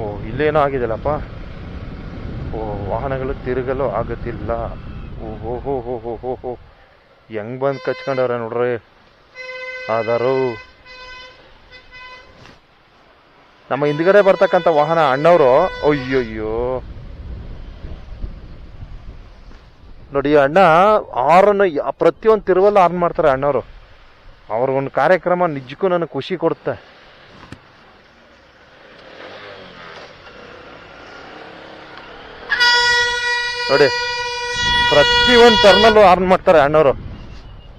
ಓ, ಇಲ್ಲೇನೋ ಆಗಿದೆಯಲ್ಲಪ್ಪ? ಓ, ವಾಹನಗಳು ತಿರುಗಲು ಆಗುತ್ತಿಲ್ಲ. ಓ, ಹೋ ಹೋ ಹೋ ಹೋ ಹೋ ಹೆಂಗ್ ಬಂದು ಕಚ್ಕೊಂಡವ್ರೆ ನೋಡ್ರಿ? ಆದರೂ ನಮ್ಮ ಹಿಂದ್ಗಡೆ ಬರ್ತಕ್ಕಂಥ ವಾಹನ ಅಣ್ಣವರು, ಅಯ್ಯಯ್ಯೋ. ನೋಡಿ, ಅಣ್ಣ, ಆರನ್ನು ಪ್ರತಿಯೊಂದು ತಿರುವಲ್ಲ ಆರ್ನ್ ಮಾಡ್ತಾರೆ ಅಣ್ಣವರು. ಅವ್ರ ಒಂದು ಕಾರ್ಯಕ್ರಮ ನಿಜಕ್ಕೂ ನನಗೆ ಖುಷಿ ಕೊಡುತ್ತೆ. ನೋಡಿ ಪ್ರತಿಯೊಂದು ಟರ್ನಲ್ಲೂ ಆರ್ನ್ ಮಾಡ್ತಾರೆ ಅಣ್ಣವರು.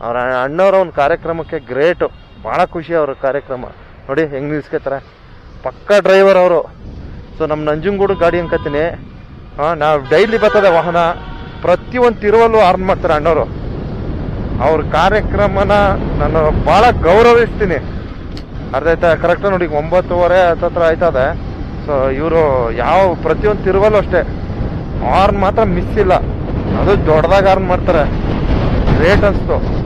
ಅವ್ರ ಅಣ್ಣವರ ಒಂದು ಕಾರ್ಯಕ್ರಮಕ್ಕೆ ಗ್ರೇಟು. ಭಾಳ ಖುಷಿ ಅವ್ರ ಕಾರ್ಯಕ್ರಮ. ನೋಡಿ, ಹೆಂಗ್ ನಿಲ್ಸ್ಕೊತಾರೆ. ಪಕ್ಕ ಡ್ರೈವರ್ ಅವರು. ಸೊ ನಮ್ಮ ನಂಜನಗೂಡು ಗಾಡಿ ಅನ್ಕೋತೀನಿ. ಹಾಂ, ನಾವು ಡೈಲಿ ಬರ್ತದೆ ವಾಹನ. ಪ್ರತಿಯೊಂದು ತಿರುವಲ್ಲೂ ಆರ್ನ್ ಮಾಡ್ತಾರೆ ಅಣ್ಣವರು. ಅವ್ರ ಕಾರ್ಯಕ್ರಮನ ನಾನು ಭಾಳ ಗೌರವಿಸ್ತೀನಿ. ಅರ್ಧ ಆಯ್ತಾ? ಕರೆಕ್ಟಾಗಿ ನೋಡಿ, ಒಂಬತ್ತುವರೆ ಹತ್ತತ್ರ ಆಯ್ತದೆ. ಸೊ ಇವರು ಯಾವ ಪ್ರತಿಯೊಂದು ತಿರುವಲ್ಲೂ ಅಷ್ಟೇ. ಆರ್ನ್ ಮಾತ್ರ ಮಿಸ್ ಇಲ್ಲ. ಅದು ದೊಡ್ಡದಾಗ ಆರ್ನ್ ಮಾಡ್ತಾರೆ. ಗ್ರೇಟ್ ಅನ್ಸ್ತು.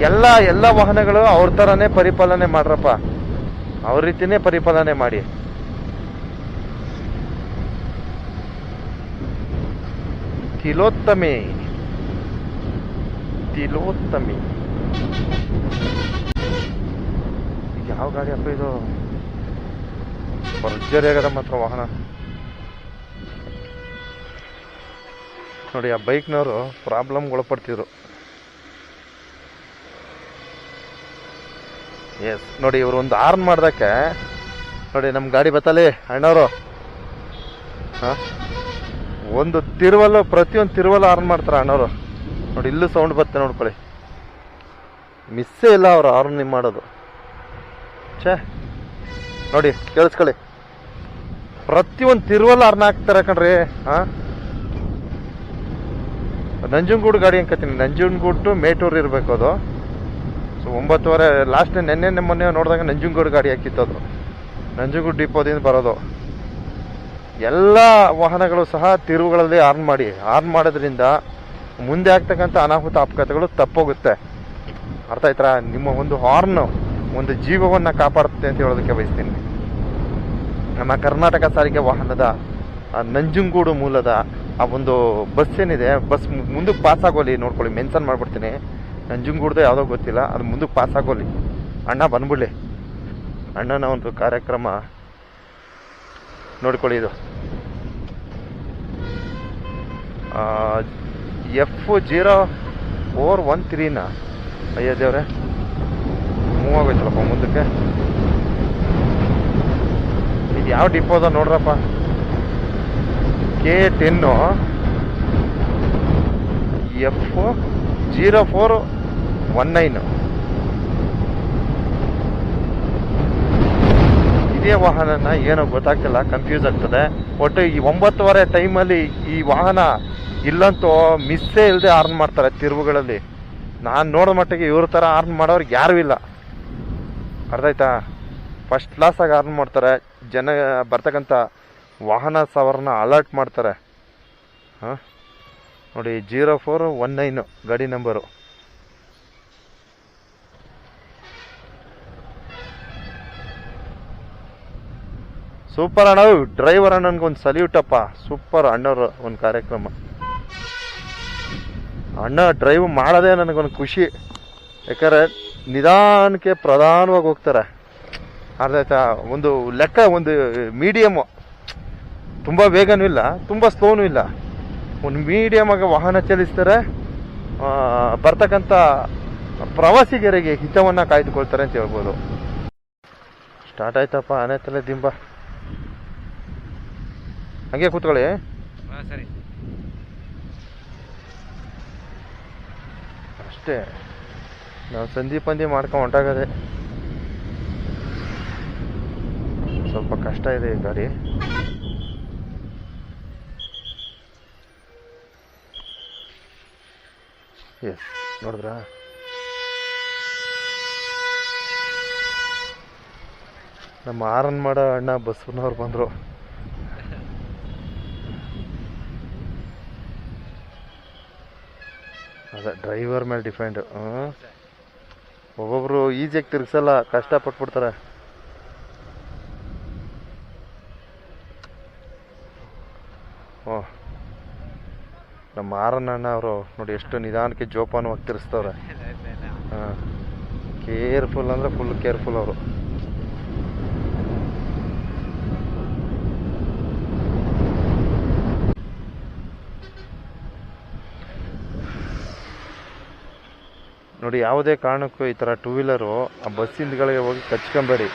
ಎಲ್ಲ ಎಲ್ಲ ವಾಹನಗಳು ಅವ್ರ ಥರನೇ ಪರಿಪಾಲನೆ ಮಾಡ್ರಪ್ಪ. ಅವ್ರ ರೀತಿನೇ ಪರಿಪಾಲನೆ ಮಾಡಿ. ತಿಲೋತ್ತಮಿ. ತಿಲೋತ್ತಮಿ. ಯಾವ ಗಾಡಿ ಅಪ್ಪ ಇದು? ಭರ್ಜರಿ ಆಗದ ಮಾತ್ರ ವಾಹನ. ನೋಡಿ, ಆ ಬೈಕ್ನವರು ಪ್ರಾಬ್ಲಮ್ಗೆ ಒಳಪಡ್ತಿದ್ರು ಎಸ್ ನೋಡಿ, ಇವರು ಒಂದು ಆರ್ನ್ ಮಾಡ್ದಕ್ಕೆ, ನೋಡಿ ನಮ್ಮ ಗಾಡಿ ಬತ್ತಲ್ಲಿ, ಅಣ್ಣವರು. ಹಾಂ? ಒಂದು ತಿರುವಲ್ಲು, ಪ್ರತಿಯೊಂದು ತಿರುವಲ್ಲು ಆರ್ನ್ ಮಾಡ್ತಾರೆ ಅಣ್ಣವರು. ನೋಡಿ, ಇಲ್ಲೂ ಸೌಂಡ್ ಬರುತ್ತೆ ನೋಡ್ಕೊಳ್ಳಿ. ಮಿಸ್ಸೇ ಇಲ್ಲ ಅವರು ಆರ್ನ್ ಮಾಡೋದು. ಛೇ. ನೋಡಿ, ಕೇಳಿಸ್ಕೊಳ್ಳಿ. ಪ್ರತಿಯೊಂದು ತಿರುವಲ್ಲು ಆರ್ನ್ ಹಾಕ್ತಾರೆ ಕಣ್ರಿ, ಹಾಂ? ನಂಜನಗೂಡು ಗಾಡಿ ಅಂಕತೀನಿ ನಂಜನಗೂಡು ಟು ಮೇಟೂರು ಇರಬೇಕು ಅದು. ಸೊ ಒಂಬತ್ತುವರೆ ಲಾಸ್ಟ್ ನೆನ್ನೆ ಮೊನ್ನೆ ನೋಡಿದಾಗ ನಂಜನಗೂಡು ಗಾಡಿ ಹಾಕಿತ್ತು ಅದು. ನಂಜನಗೂಡು ಡಿಪೋದಿಂದ ಬರೋದು. ಎಲ್ಲ ವಾಹನಗಳು ಸಹ ತಿರುವುಗಳಲ್ಲಿ ಆರ್ನ್ ಮಾಡಿ. ಆರ್ನ್ ಮಾಡೋದ್ರಿಂದ ಮುಂದೆ ಆಗ್ತಕ್ಕಂಥ ಅನಾಹುತ ಅಪಘಾತಗಳು ತಪ್ಪೋಗುತ್ತೆ. ಅರ್ಥ ಆಯ್ತಾ? ನಿಮ್ಮ ಒಂದು ಹಾರ್ನ್ ಒಂದು ಜೀವವನ್ನು ಕಾಪಾಡುತ್ತೆ ಅಂತ ಹೇಳೋದಕ್ಕೆ ಬಯಸ್ತೀನಿ. ನಮ್ಮ ಕರ್ನಾಟಕ ಸಾರಿಗೆ ವಾಹನದ, ಆ ನಂಜನಗೂಡು ಮೂಲದ ಆ ಒಂದು ಬಸ್ ಏನಿದೆ ಬಸ್ ಮುಂದಕ್ಕೆ ಪಾಸ್ ಆಗೋಲಿ ನೋಡ್ಕೊಳ್ಳಿ ಮೆನ್ಷನ್ ಮಾಡ್ಬಿಡ್ತೀನಿ. ನಂಜುಂಗೂಡ್ದು ಯಾವುದೋ ಗೊತ್ತಿಲ್ಲ, ಅದು ಮುಂದಕ್ಕೆ ಪಾಸ್ ಆಗೋಲಿ. ಅಣ್ಣ ಬಂದ್ಬಿಡ್ಲಿ. ಅಣ್ಣನ ಒಂದು ಕಾರ್ಯಕ್ರಮ ನೋಡ್ಕೊಳ್ಳಿ ಇದು. ಎಫ್ ಜೀರೋ ಫೋರ್ ಒನ್ ತ್ರೀನ ಅಯ್ಯೋ ದೇವ್ರೆ. ಮೂವ್ ಆಗೋಯ್ತಲ್ಲಪ್ಪ ಮುಂದಕ್ಕೆ. ಇದು ಯಾವ ಡಿಪೋದ ನೋಡ್ರಪ್ಪ. K ten F zero four one nine. ಇದೇ ವಾಹನನ ಏನೋ ಗೊತ್ತಾಗ್ತಿಲ್ಲ ಕನ್ಫ್ಯೂಸ್ ಆಗ್ತದೆ. ಒಟ್ಟು ಈ ಒಂಬತ್ತುವರೆ ಟೈಮಲ್ಲಿ ಈ ವಾಹನ ಇಲ್ಲಂತೂ ಮಿಸ್ಸೇ ಇಲ್ಲದೆ ಆರ್ನ್ ಮಾಡ್ತಾರೆ ತಿರುವುಗಳಲ್ಲಿ. ನಾನು ನೋಡೋ ಮಟ್ಟಿಗೆ ಇವ್ರ ಥರ ಆರ್ನ್ ಮಾಡೋರಿಗೆ ಯಾರೂ ಇಲ್ಲ. ಅರ್ಥ ಆಯ್ತಾ? ಫಸ್ಟ್ ಕ್ಲಾಸಾಗಿ ಆರ್ನ್ ಮಾಡ್ತಾರೆ. ಜನ ಬರ್ತಕ್ಕಂಥ ವಾಹನ ಸವಾರನ ಅಲರ್ಟ್ ಮಾಡ್ತಾರೆ. ಹಾಂ? ನೋಡಿ, ಜೀರೋ ಫೋರ್ ಒನ್ ನೈನು ಗಾಡಿ ನಂಬರು ಸೂಪರ್ ಅಣ್ಣ ಡ್ರೈವರ್ ಅಣ್ಣನಿಗೊಂದು ಒಂದು ಸಲ್ಯೂಟ್ ಅಪ್ಪ. ಸೂಪರ್ ಅಣ್ಣವ್ರ ಒಂದು ಕಾರ್ಯಕ್ರಮ. ಅಣ್ಣ ಡ್ರೈವ್ ಮಾಡೋದೇ ನನಗೊಂದು ಖುಷಿ. ಯಾಕಂದರೆ ನಿಧಾನಕ್ಕೆ ಪ್ರಧಾನವಾಗಿ ಹೋಗ್ತಾರೆ. ಅರ್ಧ ಒಂದು ಲೆಕ್ಕ, ಒಂದು ಮೀಡಿಯಮ್ಮು ತುಂಬ ವೇಗನೂ ಇಲ್ಲ ತುಂಬ ಸ್ಲೋನೂ ಇಲ್ಲ. ಒಂದು ಮೀಡಿಯಮ್ ಆಗಿ ವಾಹನ ಚಲಿಸ್ತಾರೆ ಬರ್ತಕ್ಕಂಥ ಪ್ರವಾಸಿಗರಿಗೆ ಹಿತವನ್ನು ಕಾಯ್ದುಕೊಳ್ತಾರೆ ಅಂತ ಹೇಳ್ಬೋದು. ಸ್ಟಾರ್ಟ್ ಆಯ್ತಪ್ಪ ಆನೆ ತಲೆ ದಿಂಬ. ಹಂಗೆ ಕೂತ್ಕೊಳ್ಳಿ. ಸರಿ. ಅಷ್ಟೇ. ನಾವು ಸಂಧಿ ಪಂದಿ ಮಾಡ್ಕೊಂಡು ಹೊಂಟಾಗದೆ. ಸ್ವಲ್ಪ ಕಷ್ಟ ಇದೆ ಈ ಗಾಡಿ. ಎಸ್ ನೋಡಿದ್ರಾ? ನಮ್ಮ ಆರನ್ ಮಾಡೋ ಅಣ್ಣ ಬಸವನವ್ರು ಬಂದರು. ಅದೇ, ಡ್ರೈವರ್ ಮೇಲೆ ಡಿಪೆಂಡ್. ಒಬ್ಬೊಬ್ರು ಈಜಿಯಾಗಿ ತಿರ್ಗಿಸಲ್ಲ, ಕಷ್ಟ ಪಟ್ಬಿಡ್ತಾರೆ. ಓ ನಮ್ಮ ಆರನಣ್ಣ ಅವರು ನೋಡಿ ಎಷ್ಟು ನಿಧಾನಕ್ಕೆ ಜೋಪಾನವಾಗಿ ತಿರ್ಸ್ತವ್ರೆ ಹಾಂ. ಕೇರ್ಫುಲ್ ಅಂದರೆ ಫುಲ್ ಕೇರ್ಫುಲ್ ಅವರು. ನೋಡಿ ಯಾವುದೇ ಕಾರಣಕ್ಕೂ ಈ ಥರ ಟೂ ವೀಲರು ಆ ಬಸ್ ಹಿಂದ್ಗಳಿಗೆ ಹೋಗಿ ಕಚ್ಕೊಂಬೇಡಿ.